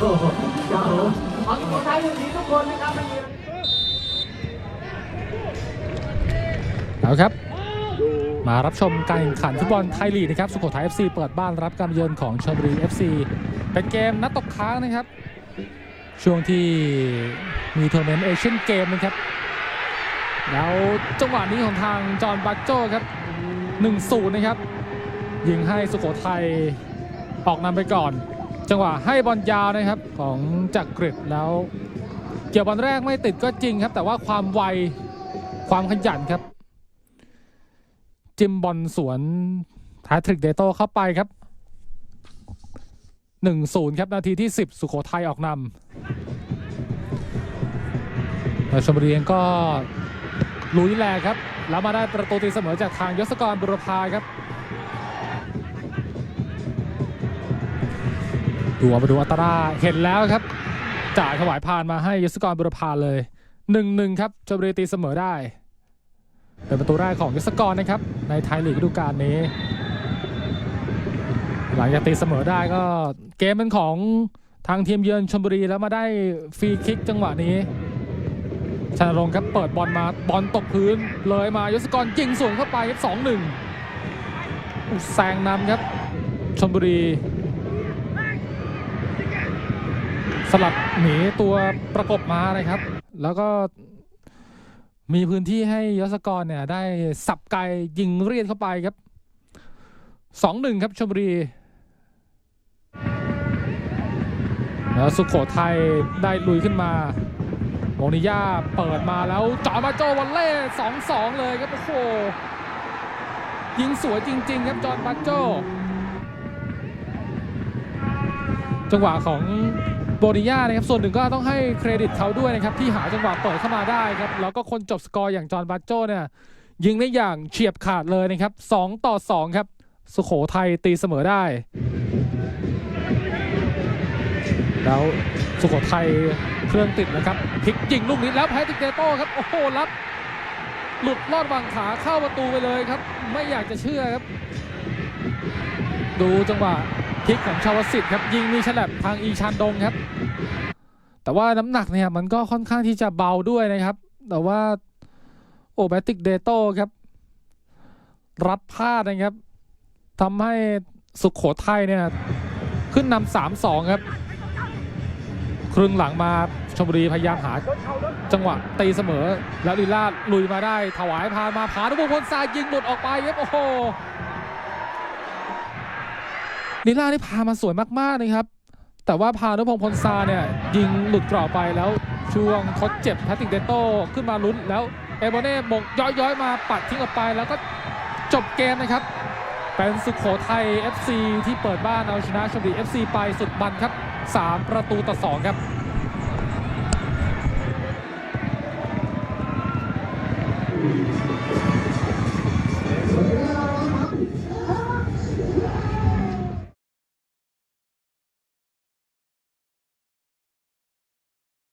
ครับผมขอสุโขทัยอยู่ดีทุกคนนะครับไม่มีเอาครับ มารับชมการแข่งขันฟุตบอลไทยลีกนะครับสุโขทัย FC เปิดบ้านรับการเยือนของชลบุรี FC เป็นเกมนัดตกค้างนะครับ ช่วงที่มีทัวร์เมนต์เอเชียนเกมนะครับแล้วจังหวะนี้ของทางจอห์นบัตโจครับ1-0นะครับ ยิงให้สุโขทัยออกนำไปก่อน จังหวะให้บอลยาวนะครับของจักรกริดแล้ว เกี่ยวบอลแรกไม่ติดก็จริงครับ แต่ว่าความไวความขยันครับ จิมบอลสวนแฮทริกเดโต้เข้าไปครับ1-0ครับ นาทีที่10สุโขทัยออกนำแล้วชมบุรีเองก็ลุยแลกครับ แล้วมาได้ประตูตีเสมอจากทางยศกรบุรพาครับ ดูอามาดูอัตราเห็นแล้วครับ จ่ายถวายพานมาให้ยศกรบุรพาเลย1-1ครับชมบุรีตีเสมอได้ เป็นประตูแรกของยศกรนะครับ ในไทยลีกฤดูกาลนี้ หลังจากตีเสมอได้ก็เกมเป็นของทางทีมเยือนชลบุรีแล้วมาได้ฟรีคิกจังหวะนี้ชนรงครับเปิดบอลมาบอลตกพื้นเลยมายศกรยิงสวนเข้าไปสองหนึ่งแซงนำครับชลบุรี สลับหนีตัวประกบมานะครับ แล้วก็มีพื้นที่ให้ยศกรเนี่ย ได้สับไกลยิงเรียดเข้าไปครับสองหนึ่งครับชลบุรีแล้วสุขโขทัยได้ลุยขึ้นมาโมนิยาเปิดมาแล้วจอมาโจวันเล่สองสองเลยครับโอ้โหยิงสวยจริง ๆ ครับจอร์นบัตโจ จังหวะของ โบนิยานะครับส่วนหนึ่งก็ต้องให้เครดิตเขาด้วยนะครับที่หาจังหวะเปิดเข้ามาได้ครับแล้วก็คนจบสกอร์อย่างจอห์นบัตโจเนี่ยยิงได้อย่างเฉียบขาดเลยนะครับ2ต่อ 2 ครับ สุโขทัยตีเสมอได้ แล้วสุโขทัยเครื่องติดนะครับพลิกยิงลูกนี้แล้วแพติกเดโต้ครับโอ้โหรับหลุดลอดวางขาเข้าประตูไปเลยครับ ไม่อยากจะเชื่อครับ ดูจังหวะพลิกของชาวสิทธิ์ครับยิงมีฉลับทางอีชานดงครับ แต่ว่าน้ำหนักเนี่ยมันก็ค่อนข้างที่จะเบาด้วยนะครับ แต่ว่าโอแบติกเดโต้ครับ รับพลาดนะครับทำให้สุขโขทัยเนี่ยขึ้นนำสามสองครับ ครึ่งหลังมาชลบุรีพยายามหา จังหวะตีเสมอแล้วลีลาดลุยมาได้ถวายพามาผานุพงศ์พลทรายยิงหลุดออกไปครับโอ้โห ลีลาได้พามาสวยมากๆนะครับ แต่ว่าพานุพงศ์พลซาเนี่ยยิงหลุดกรอบไปแล้วช่วงทดเจ็บแพทติกเดโต้ขึ้นมาลุ้นแล้วเอโบเน่มงย้อยๆ มาปัดทิ้งออกไปแล้วก็จบเกมนะครับ เป็นสุขโขทัย FC ที่เปิดบ้านเอาชนะชลบุรี FC ไปสุดบันครับ 3 ประตูต่อ 2 ครับ